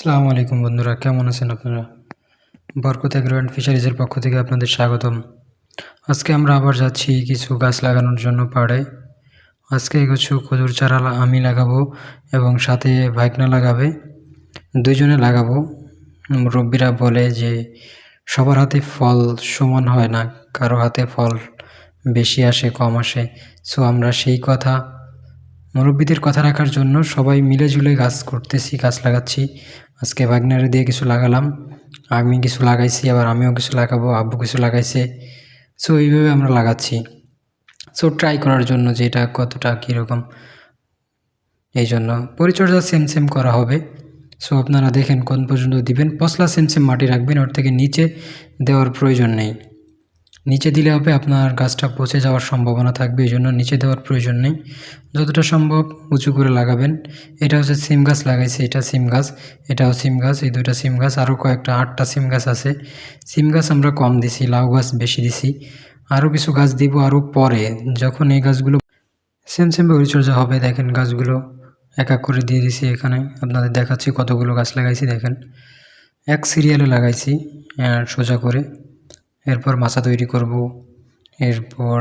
আসসালামু আলাইকুম বন্ধুরা, কেমন আছেন আপনারা? বরকত এগ্রো অ্যান্ড ফিশারিজের পক্ষ থেকে আপনাদের স্বাগতম। আজকে আমরা আবার যাচ্ছি কিছু গাছ লাগানোর জন্য পাড়ে। আজকে কিছু খজুর চারা আমি লাগাবো এবং সাথে ভাইকনা লাগাবে। দুজনে লাগাবো। মুরব্বীরা বলে যে সবার হাতে ফল সমান হয় না, কারও হাতে ফল বেশি আসে, কম আসে। সো আমরা সেই কথা, মুরব্বীদের কথা রাখার জন্য সবাই মিলে ঝুলে গাছ করতেছি, গাছ লাগাচ্ছি। আজকে ভাগনারে দিয়ে কিছু লাগালাম। আমি কিছু লাগাইছি, আবার আমিও কিছু লাগাবো, আব্বু কিছু লাগাইছে। সো এইভাবে আমরা লাগাচ্ছি। সো ট্রাই করার জন্য যে এটা কতটা কীরকম। এই জন্য পরিচর্যা সেম সেম করা হবে। সো আপনারা দেখেন কোন পর্যন্ত দিবেন। পশলা সেম সেম মাটি রাখবেন, ওর থেকে নিচে দেওয়ার প্রয়োজন নেই। নিচে দিলে হবে আপনার গাছটা পচে যাওয়ার সম্ভাবনা থাকবে এই জন্য নিচে দেওয়ার প্রয়োজন নেই। যতটা সম্ভব উঁচু করে লাগাবেন। এটা হচ্ছে সিম গাছ লাগাইছে, এটা সিম গাছ, এটাও সিম গাছ, এই দুটা সিম গাছ, আরও কয়েকটা, আটটা সিম গাছ আছে। সিম গাছ আমরা কম দিছি, লাউ গাছ বেশি দিছি। আরও কিছু গাছ দিব আরও পরে, যখন এই গাছগুলো সেম সেম পরিচর্যা হবে, দেখেন গাছগুলো এক এক করে দিয়ে দিছি এখানে। আপনাদের দেখাচ্ছি কতগুলো গাছ লাগাইছি, দেখেন। এক সিরিয়ালে লাগাইছি সোজা করে। এরপর মাচা তৈরি করব, এরপর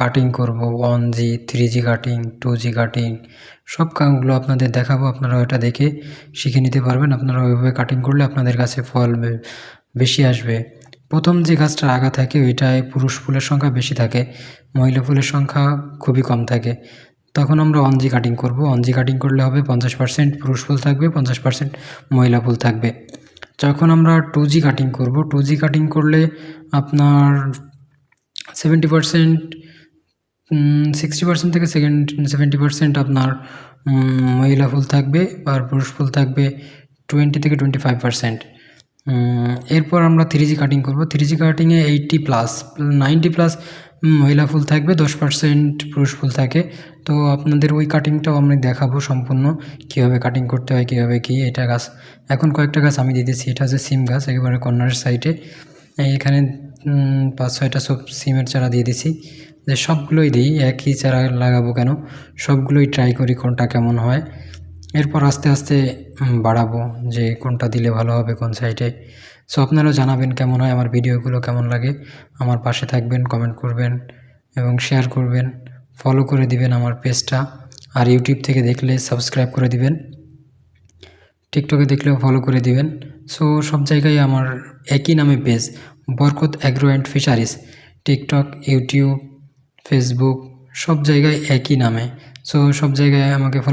কাটিং করব one G three G cutting two G cutting সব কাজগুলো আপনাদের দেখাবো আপনারা ওটা দেখে শিখে নিতে পারবেন। আপনারা ওইভাবে কাটিং করলে আপনাদের কাছে ফল বেশি আসবে। প্রথম যে গাছটার আগা থাকে, ওইটায় পুরুষ ফুলের সংখ্যা বেশি থাকে, মহিলা ফুলের সংখ্যা খুবই কম থাকে। তখন আমরা অনজি কাটিং করব। অনজি কাটিং করলে হবে পঞ্চাশ পার্সেন্ট পুরুষ ফুল থাকবে, পঞ্চাশ পার্সেন্ট মহিলা ফুল থাকবে। যখন আমরা টু জি কাটিং করব টু জি কাটিং করলে আপনার সেভেন্টি পার্সেন্ট সিক্সটি পার্সেন্ট থেকে সেকেন্ড সেভেন্টি পার্সেন্ট আপনার মহিলা ফুল থাকবে আর পুরুষ ফুল থাকবে টোয়েন্টি থেকে টোয়েন্টি ফাইভ পার্সেন্ট এরপর আমরা থ্রি জি কাটিং করব। থ্রি জি কাটিংয়ে এইটটি প্লাস নাইনটি প্লাস মহিলা ফুল থাকবে, দশ পার্সেন্ট পুরুষ ফুল থাকে। তো আপনাদের ওই কাটিংটাও আমি দেখাবো সম্পূর্ণ, কীভাবে কাটিং করতে হয়, কীভাবে কী এটা গাছ। এখন কয়েকটা গাছ আমি দিতেছি এটা হচ্ছে সিম গাছ, একেবারে কর্নারের সাইডে এখানে পাঁচ, ছয়টা সব সিমের চারা দিয়ে দিছি যে সবগুলোই দিই, একই চারা লাগাবো কেন? সবগুলোই ট্রাই করি কোনটা কেমন হয়। এরপর আস্তে আস্তে বাড়াবো যে কোনটা দিলে ভালো হবে কোন সাইডে সো আপনারাও জানাবেন কেমন হয়, আমার ভিডিওগুলো কেমন লাগে। আমার পাশে থাকবেন কমেন্ট করবেন এবং শেয়ার করবেন। ফলো করে দিবেন আমার পেজটা আর ইউটিউব থেকে দেখলে সাবস্ক্রাইব করে দিবেন। টিকটকে দেখলেও ফলো করে দিবেন। সো সব জায়গায় আমার একই নামে page Barkat agro and fisheries TikTok YouTube Facebook সব জায়গায় একই নামে। সো সব জায়গায় আমাকে ফলো